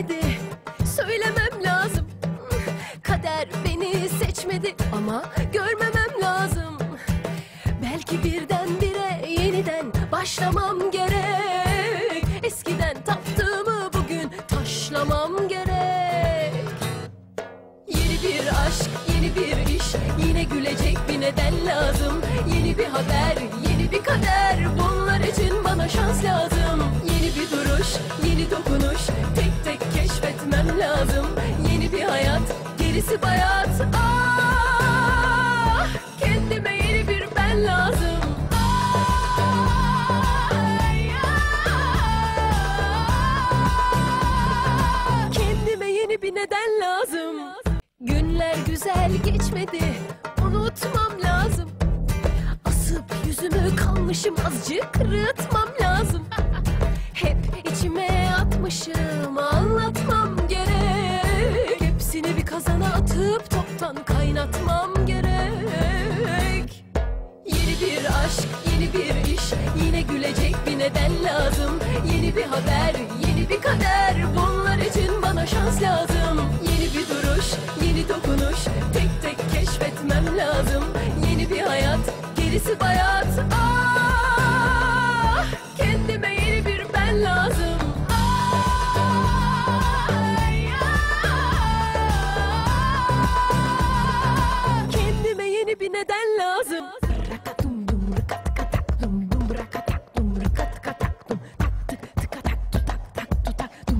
geçmedi Söylemem lazım. Kader beni seçmedi Ama görmemem lazım. Belki birdenbire yeniden başlamam gerek. Eskiden taptığımı bugün taşlamam gerek. Yeni bir aşk, yeni bir iş. Yine gülecek bir neden lazım. Yeni bir haber, yeni bir kader. Bunlar için bana şans lazım. Yeni bir duruş, yeni dokunuş lazım. Yeni bir hayat, gerisi bayat. Ah, kendime yeni bir ben lazım. Ay, ah, Kendime yeni bir neden lazım. Günler güzel geçmedi Unutmam lazım. Asıp yüzümü kalmışım azıcık Rıtmam Toptan kaynatmam gerek. Yeni bir aşk, yeni bir iş Yine gülecek bir neden lazım. Yeni bir haber, yeni bir kader Bunlar için bana şans lazım. Yeni bir duruş, yeni dokunuş Tek tek keşfetmem lazım. Yeni bir hayat, gerisi bayat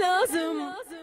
lazım. lazım.